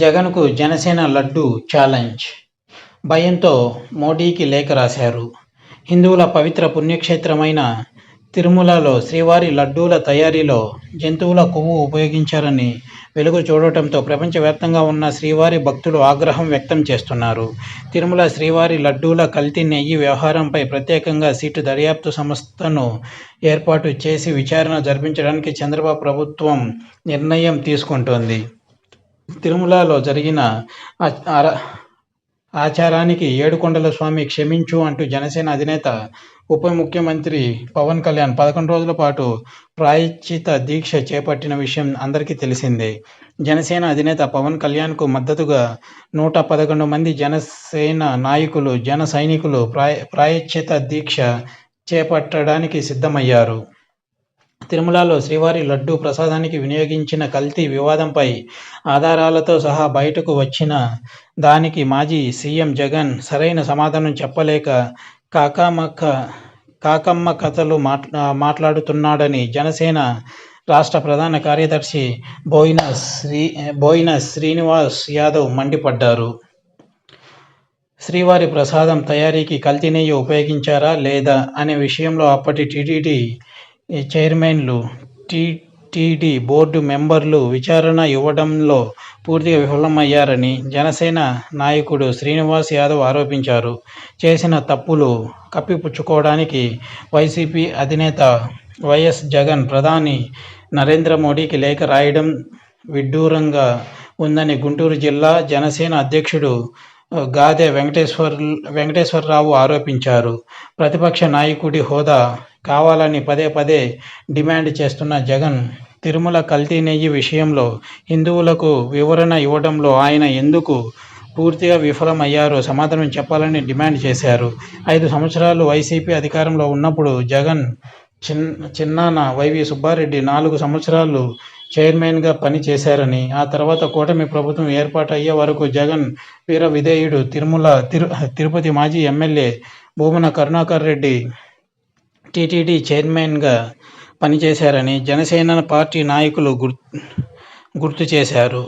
జగన్కు జనసేన లడ్డు ఛాలెంజ్. భయంతో మోడీకి లేఖ రాశారు. హిందువుల పవిత్ర పుణ్యక్షేత్రమైన తిరుమలలో శ్రీవారి లడ్డూల తయారీలో జంతువుల కొవ్వు ఉపయోగించారని వెలుగు చూడటంతో ప్రపంచవ్యాప్తంగా ఉన్న శ్రీవారి భక్తులు ఆగ్రహం వ్యక్తం చేస్తున్నారు. తిరుమల శ్రీవారి లడ్డూల కల్తీ నెయ్యి వ్యవహారంపై ప్రత్యేకంగా సీటు దర్యాప్తు సంస్థను ఏర్పాటు చేసి విచారణ జరిపించడానికి చంద్రబాబు ప్రభుత్వం నిర్ణయం తీసుకుంటోంది. తిరుమలలో జరిగిన ఆచారానికి ఏడుకొండల స్వామి క్షమించు అంటూ జనసేన అధినేత ఉప ముఖ్యమంత్రి పవన్ కళ్యాణ్ పదకొండు రోజుల పాటు ప్రాయశ్చిత దీక్ష చేపట్టిన విషయం అందరికీ తెలిసిందే. జనసేన అధినేత పవన్ కళ్యాణ్కు మద్దతుగా నూట పదకొండు మంది జనసేన నాయకులు జన సైనికులు ప్రాయ ప్రాయశ్చిత దీక్ష చేపట్టడానికి సిద్ధమయ్యారు. తిరుమలలో శ్రీవారి లడ్డూ ప్రసాదానికి వినియోగించిన కల్తీ వివాదంపై ఆధారాలతో సహా బయటకు వచ్చిన దానికి మాజీ సీఎం జగన్ సరైన సమాధానం చెప్పలేక కాకామక్క కాకమ్మ కథలు మాట్లా మాట్లాడుతున్నాడని జనసేన రాష్ట్ర ప్రధాన కార్యదర్శి బోయిన శ్రీ బోయిన శ్రీనివాస్ యాదవ్ మండిపడ్డారు. శ్రీవారి ప్రసాదం తయారీకి కల్తీ నెయ్యి ఉపయోగించారా లేదా అనే విషయంలో అప్పటి టీటీడీ చైర్మన్లు టీటీడీ బోర్డు మెంబర్లు విచారణ ఇవ్వడంలో పూర్తిగా విఫలమయ్యారని జనసేన నాయకుడు శ్రీనివాస్ యాదవ్ ఆరోపించారు. చేసిన తప్పులు కప్పిపుచ్చుకోవడానికి వైసీపీ అధినేత వైఎస్ జగన్ ప్రధాని నరేంద్ర మోడీకి లేఖ రాయడం విడ్డూరంగా ఉందని గుంటూరు జిల్లా జనసేన అధ్యక్షుడు గాదె వెంకటేశ్వర్ వెంకటేశ్వరరావు ఆరోపించారు. ప్రతిపక్ష నాయకుడి హోదా కావాలని పదే పదే డిమాండ్ చేస్తున్న జగన్ తిరుమల కల్తీ నెయ్యి విషయంలో హిందువులకు వివరణ ఇవ్వడంలో ఆయన ఎందుకు పూర్తిగా విఫలమయ్యారో సమాధానం చెప్పాలని డిమాండ్ చేశారు. ఐదు సంవత్సరాలు వైసీపీ అధికారంలో ఉన్నప్పుడు జగన్ చిన్ చిన్నాన వైవి సుబ్బారెడ్డి నాలుగు సంవత్సరాలు చైర్మన్గా పనిచేశారని ఆ తర్వాత కూటమి ప్రభుత్వం ఏర్పాటు అయ్యే వరకు జగన్ వీర విధేయుడు. తిరుమల తిరు తిరుపతి మాజీ ఎమ్మెల్యే భూమన కరుణాకర్ రెడ్డి టీటీడీ చైర్మన్గా పనిచేశారని జనసేన పార్టీ నాయకులు గుర్ గుర్తు చేశారు.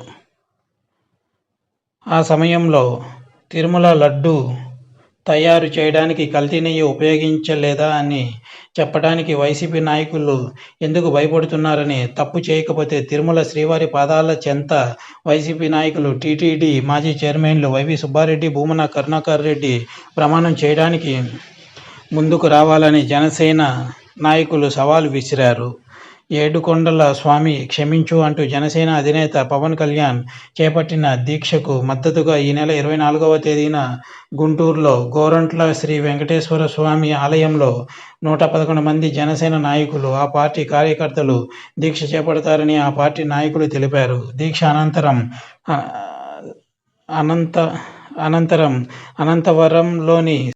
ఆ సమయంలో తిరుమల లడ్డు తయారు చేయడానికి కల్తీ నెయ్యి ఉపయోగించలేదా అని చెప్పడానికి వైసీపీ నాయకులు ఎందుకు భయపడుతున్నారని తప్పు చేయకపోతే తిరుమల శ్రీవారి పాదాల చెంత వైసీపీ నాయకులు టీటీడీ మాజీ చైర్మన్లు వైవి సుబ్బారెడ్డి భూమన కరుణాకర్ రెడ్డి ప్రమాణం చేయడానికి ముందుకు రావాలని జనసేన నాయకులు సవాల్ విసిరారు. ఏడుకొండల స్వామి క్షమించు అంటూ జనసేన అధినేత పవన్ కళ్యాణ్ చేపట్టిన దీక్షకు మద్దతుగా ఈ నెల ఇరవై నాలుగవ తేదీన గుంటూరులో గోరంట్ల శ్రీ వెంకటేశ్వర స్వామి ఆలయంలో నూట పదకొండు మంది జనసేన నాయకులు ఆ పార్టీ కార్యకర్తలు దీక్ష చేపడతారని ఆ పార్టీ నాయకులు తెలిపారు. దీక్ష అనంతరం అనంత అనంతరం అనంతవరంలోని